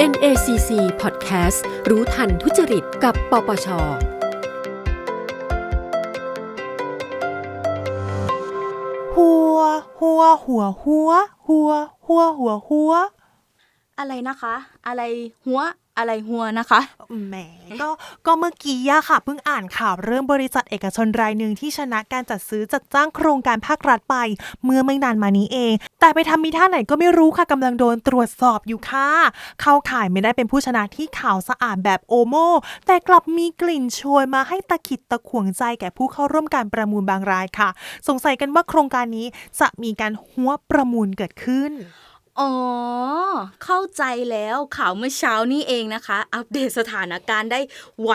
NACC Podcast รู้ทันทุจริตกับปปช หัว หัว หัว หัว หัว หัว หัว หัว อะไรนะคะ อะไรหัว อะไรหัวนะคะ แหม ก็ก็เมื่อกี้อะค่ะ เพิ่งอ่านข่าวเรื่องบริษัทเอกชนรายหนึ่งที่ชนะการจัดซื้อจัดจ้างโครงการภาครัฐไป เมื่อไม่นานมานี้เอง แต่ไปทำมีท่าไหนก็ไม่รู้ค่ะกำลังโดนตรวจสอบอยู่ค่ะ เข้าข่ายไม่ได้เป็นผู้ชนะที่ข่าวสะอาดแบบโอโม แต่กลับมีกลิ่นโชยมาให้ตะขิดตะขวงใจแก่ผู้เข้าร่วมการประมูลบางรายค่ะ สงสัยกันว่าโครงการนี้จะมีการหัวประมูลเกิดขึ้น อ๋อ เข้าใจแล้วข่าวเมื่อเช้านี่เองนะคะ อัปเดตสถานการณ์ได้ไว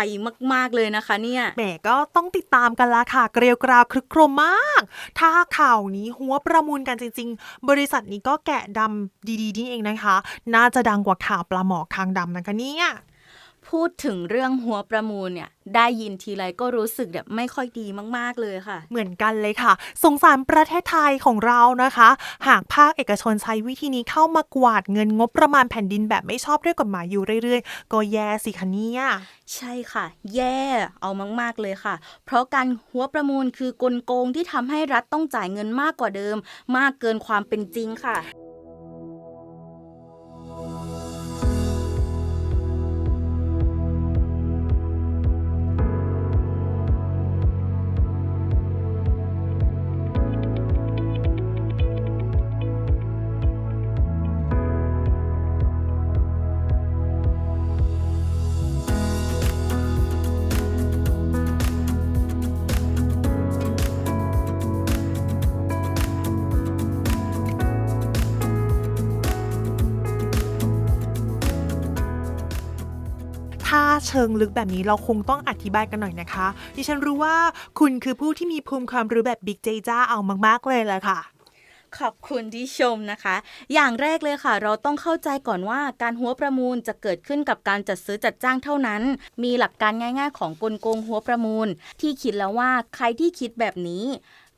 มาก ๆ เลยนะคะเนี่ยแหมก็ต้องติดตามกันละค่ะ เกลียวกราวคลึกโครมมาก ถ้าข่าวนี้หัวประมูลกันจริง ๆ บริษัทนี้ก็แกะดำดีๆนี่เองนะคะ น่าจะดังกว่าข่าวปลาหมอคางดำนะคะเนี่ย พูดถึงเรื่องหัวประมูลเนี่ยได้ยินทีไรก็รู้สึกแบบไม่ค่อยดีมาก ๆ เลยค่ะ เหมือนกันเลยค่ะ สงสารประเทศไทยของเรานะคะ หากภาคเอกชนใช้วิธีนี้เข้ามากวาดเงินงบประมาณแผ่นดินแบบไม่ชอบด้วยกฎหมายอยู่เรื่อย ๆ ก็แย่สิคะเนี่ยใช่ค่ะ แย่ เอามาก ๆ เลยค่ะ เพราะการหัวประมูลคือกลโกงที่ทำให้รัฐต้องจ่ายเงินมากกว่าเดิม มากเกินความเป็นจริงค่ะ เชิงลึกแบบนี้เราคงต้องอธิบายกันหน่อยนะคะ ดิฉันรู้ว่าคุณคือผู้ที่มีภูมิความรู้แบบบิ๊กเจจ้าเอามาก ๆ เลยแหละค่ะขอบคุณที่ชมนะคะ อย่างแรกเลยค่ะ เราต้องเข้าใจก่อนว่าการหัวประมูลจะเกิดขึ้นกับการจัดซื้อจัดจ้างเท่านั้น มีหลักการง่ายๆ ของกลโกงหัวประมูล ที่คิดแล้วว่าใครที่คิดแบบนี้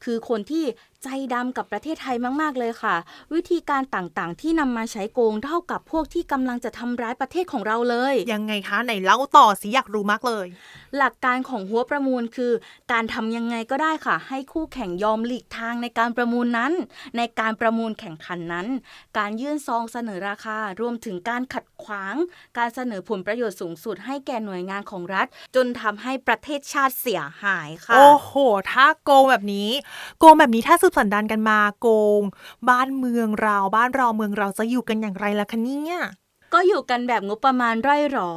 คือคนที่ ใจดำกับประเทศไทยมาก ๆ เลยค่ะ วิธีการต่างๆ ที่นำมาใช้โกงเท่ากับพวกที่กำลังจะทำร้ายประเทศของเราเลย ยังไงคะไหนเล่าต่อสิอยากรู้มากเลย หลักการของหัวประมูลคือ การทำยังไงก็ได้ค่ะ ให้คู่แข่งยอมหลีกทางในการประมูลนั้น ในการประมูลแข่งขันนั้น การยื่นซองเสนอราคารวมถึงการขัดขวาง การเสนอผลประโยชน์สูงสุด ให้แก่หน่วยงานของรัฐ จนทำให้ประเทศชาติเสียหายค่ะ โอ้โห ถ้าโกงแบบนี้ โกงแบบนี้ถ้าสืบสันดานกันมาโกง บ้านเมืองเราบ้านเราเมืองเราจะอยู่กันอย่างไรล่ะคะเนี่ยก็อยู่กันแบบงบประมาณร่อยหรอ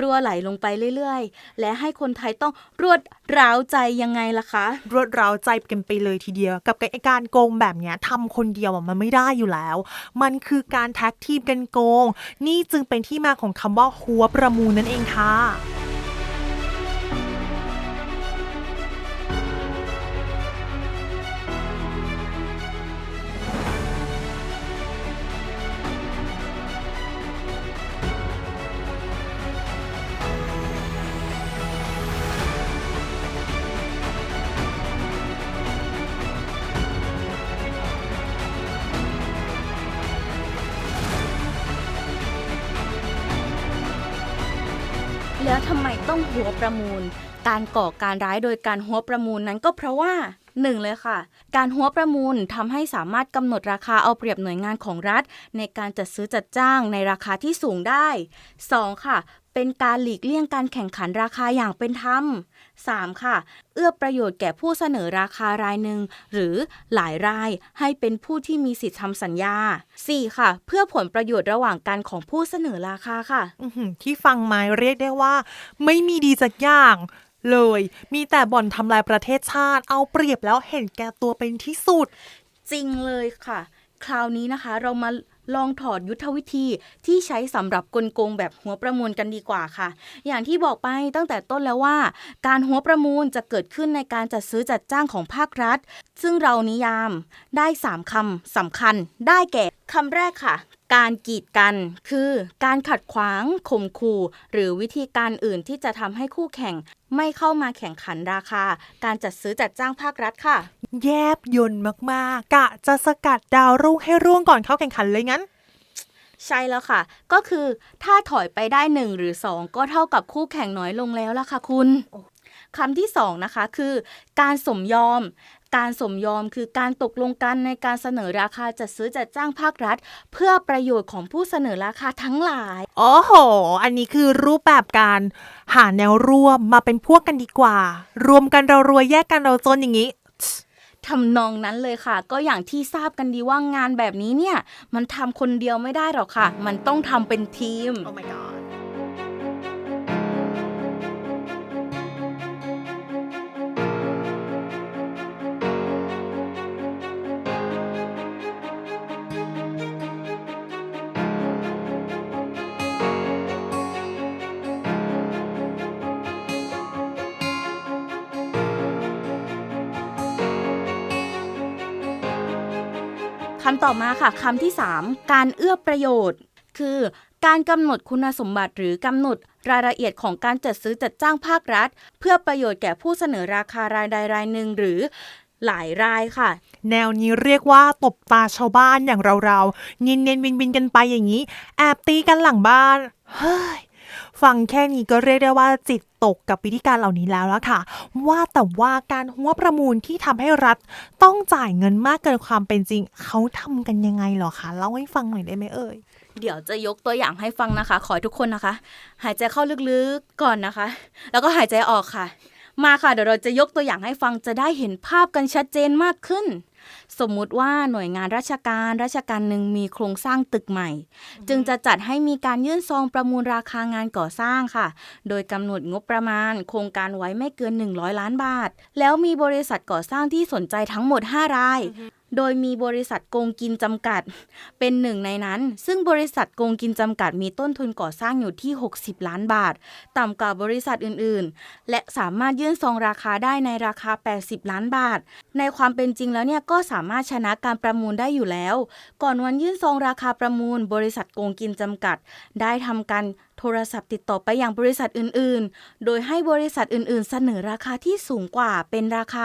รัวไหลลงไปเรื่อยๆ และให้คนไทยต้องรวดร้าวใจยังไงล่ะคะ รวดร้าวใจกันไปเลยทีเดียว กับการโกงแบบเนี้ยทำคนเดียวอะมันไม่ได้อยู่แล้ว มันคือการแท็กทีมกันโกง นี่จึงเป็นที่มาของคำว่าหัวประมูลนั่นเองค่ะ แล้วทำไมต้องหัวประมูล การก่อการร้ายโดยการหัวประมูลนั้นก็เพราะว่าหนึ่งเลยค่ะ การหัวประมูลทำให้สามารถกำหนดราคาเอาเปรียบหน่วยงานของรัฐ ในการจัดซื้อจัดจ้างในราคาที่สูงได้สองค่ะ เป็นการหลีกเลี่ยงการแข่งขันราคาอย่างเป็นธรรม 3. ค่ะ เอื้อประโยชน์แก่ผู้เสนอราคารายหนึ่งหรือหลายรายให้เป็นผู้ที่มีสิทธิทำสัญญา 4. ค่ะ เพื่อผลประโยชน์ระหว่างกันของผู้เสนอราคาค่ะอื้อหือที่ฟังมาเรียกได้ว่า ไม่มีดีสักอย่างเลย มีแต่บ่อนทำลายประเทศชาติ เอาเปรียบแล้วเห็นแก่ตัวเป็นที่สุด จริงเลยค่ะ คราวนี้นะคะ เรามาลองถอดยุทธวิธีที่ใช้สำหรับกลโกงแบบหัวประมูลกันดีกว่าค่ะ อย่างที่บอกไปตั้งแต่ต้นแล้วว่า การหัวประมูลจะเกิดขึ้นในการจัดซื้อจัดจ้างของภาครัฐ ซึ่งเรานิยามได้ 3คำสำคัญ ได้แก่คำแรกค่ะ การกีดกัน คือการขัดขวางข่มขู่หรือวิธีการอื่นที่จะทำให้คู่แข่งไม่เข้ามาแข่งขันราคา การจัดซื้อจัดจ้างภาครัฐค่ะ แยบยนต์มาก ๆ กะจะสกัดดาวรุ่งให้ร่วงก่อนเข้าแข่งขันเลยงั้น ใช่แล้วค่ะ ก็คือถ้าถอยไปได้หนึ่งหรือสองก็เท่ากับคู่แข่งน้อยลงแล้วล่ะค่ะคุณคำที่สองนะคะคือ การสมยอม การสมยอมคือการตกลงกันในการเสนอราคาจัดซื้อจัดจ้างภาครัฐ เพื่อประโยชน์ของผู้เสนอราคาทั้งหลาย โอ้โห อันนี้คือรูปแบบการหาแนวร่วมมาเป็นพวกกันดีกว่า รวมกันเรารวยแยกกันเราจนอย่างนี้ทำนองนั้นเลยค่ะ ก็อย่างที่ทราบกันดีว่างานแบบนี้เนี่ย มันทำคนเดียวไม่ได้หรอกค่ะ มันต้องทำเป็นทีม Oh my god ำต่อมาค่ะคำที่ 3 การเอื้อประโยชน์ คือการกำหนดคุณสมบัติหรือกำหนดรายละเอียดของการจัดซื้อจัดจ้างภาครัฐ เพื่อประโยชน์แก่ผู้เสนอราคารายใดรายหนึ่งหรือหลายรายค่ะ แนวนี้เรียกว่าตบตาชาวบ้านอย่างเราๆเนียนเนียนวินวินๆกันไปอย่างนี้ แอบตีกันหลังบ้าน เฮ้ย ฟังแค่นี้ก็เรียกได้ว่าจิตตกกับวิธีการเหล่านี้แล้วละค่ะ ว่าแต่ว่าการหัวประมูลที่ทำให้รัฐต้องจ่ายเงินมากเกินความเป็นจริง เขาทำกันยังไงหรอคะเล่าให้ฟังหน่อยได้ไหมเอ่ยเดี๋ยวจะยกตัวอย่างให้ฟังนะคะ ขอให้ทุกคนนะคะ หายใจเข้าลึกๆก่อนนะคะ แล้วก็หายใจออกค่ะ มาค่ะเดี๋ยวเราจะยกตัวอย่างให้ฟังจะได้เห็นภาพกันชัดเจนมากขึ้นสมมุติว่าหน่วยงานราชการราชการหนึ่งมีโครงสร้างตึกใหม่ จึงจะจัดให้มีการยื่นซองประมูลราคางานก่อสร้างค่ะ โดยกำหนดงบประมาณ โครงการไว้ไม่เกิน 100 ล้านบาท แล้วมีบริษัทก่อสร้างที่สนใจทั้งหมด 5 ราย โดยมีบริษัทโกงกินจำกัด เป็นหนึ่งในนั้น ซึ่งบริษัทโกงกินจำกัดมีต้นทุนก่อสร้างอยู่ที่ 60 ล้านบาท ต่ำกว่าบริษัทอื่นๆ และสามารถยื่นซองราคาได้ในราคา 80 ล้านบาท ในความเป็นจริงแล้วเนี่ยก็สามารถชนะการประมูลได้อยู่แล้ว ก่อนวันยื่นซองราคาประมูล บริษัทโกงกินจำกัด ได้ทำการ โทรศัพท์ติดต่อไปอยังบริษัทอื่น ๆ โดยให้บริษัทอื่น ๆ เสนอราคาที่สูงกว่าเป็นราคา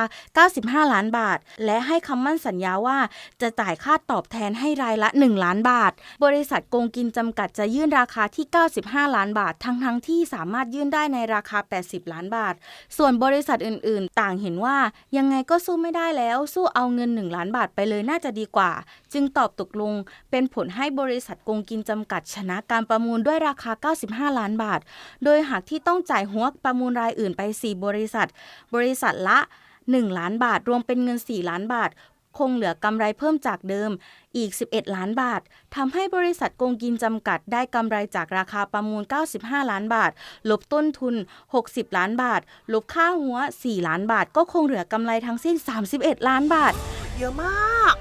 95 ล้านบาท และให้คำมั่นสัญญาว่า จะจ่ายค่าตอบแทนให้รายละ 1 ล้านบาท บริษัทโกงกินจำกัดจะยื่นราคาที่ 95 ล้านบาท ทั้งๆที่สามารถยื่นได้ในราคา 80 ล้านบาท ส่วนบริษัทอื่น ๆ ต่างเห็นว่ายังไงก็สู้ไม่ได้แล้วสู้เอาเงิน 1 ล้านบาทไปเลยน่าจะดีกว่า จึงตอบตกลง เป็นผลให้บริษัทโกงกินจำกัดชนะการประมูลด้วยราคา 9 95ล้านบาท โดยหากที่ต้องจ่ายหัวประมูลรายอื่นไป 4 บริษัท บริษัทละ 1 ล้านบาท รวมเป็นเงิน 4 ล้านบาท คงเหลือกำไรเพิ่มจากเดิมอีก 11 ล้านบาท ทำให้บริษัทโกงกินจำกัดได้กำไรจากราคาประมูล 95 ล้านบาท ลบต้นทุน 60 ล้านบาท ลบค่าหัว 4 ล้านบาท ก็คงเหลือกำไรทั้งสิ้น 31 ล้านบาท เยอะมาก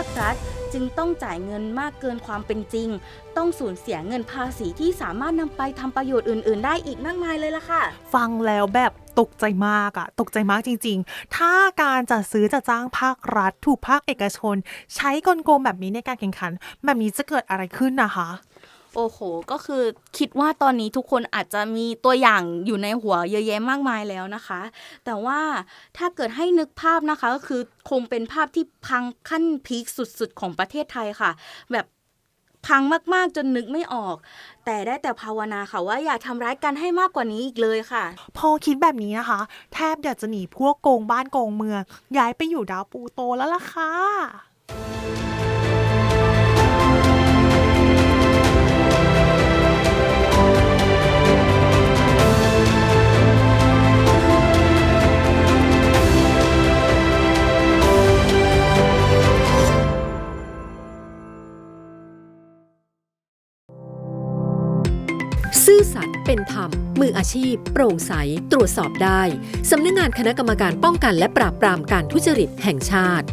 าครัฐ จึงต้องจ่ายเงินมากเกินความเป็นจริง ต้องสูญเสียเงินภาษีที่สามารถนำไปทำประโยชน์อื่น ๆ ได้อีกมากมายเลยล่ะค่ะ ฟังแล้วแบบตกใจมากอะตกใจมากจริง ๆ ถ้าการจัดซื้อจัดจ้างภาครัฐ ถูกภาคเอกชน ใช้กลโกงแบบนี้ในการแข่งขัน แบบนี้จะเกิดอะไรขึ้นนะคะ โอ้โห ก็คือคิดว่าตอนนี้ทุกคนอาจจะมีตัวอย่างอยู่ในหัวเยอะแยะมากมายแล้วนะคะ แต่ว่าถ้าเกิดให้นึกภาพนะคะ ก็คือคงเป็นภาพที่พังขั้นพีคสุดๆ ของประเทศไทยค่ะ แบบพังมากๆจนนึกไม่ออก แต่ได้แต่ภาวนาค่ะว่าอย่าทำร้ายกันให้มากกว่านี้อีกเลยค่ะ พอคิดแบบนี้นะคะ แทบอยากจะหนีพวกโกงบ้านโกงเมืองย้ายไปอยู่ดาวปูโตแล้วล่ะค่ะ เป็นธรรม มืออาชีพ โปร่งใส ตรวจสอบได้ สำนักงานคณะกรรมการป้องกันและปราบปรามการทุจริตแห่งชาติ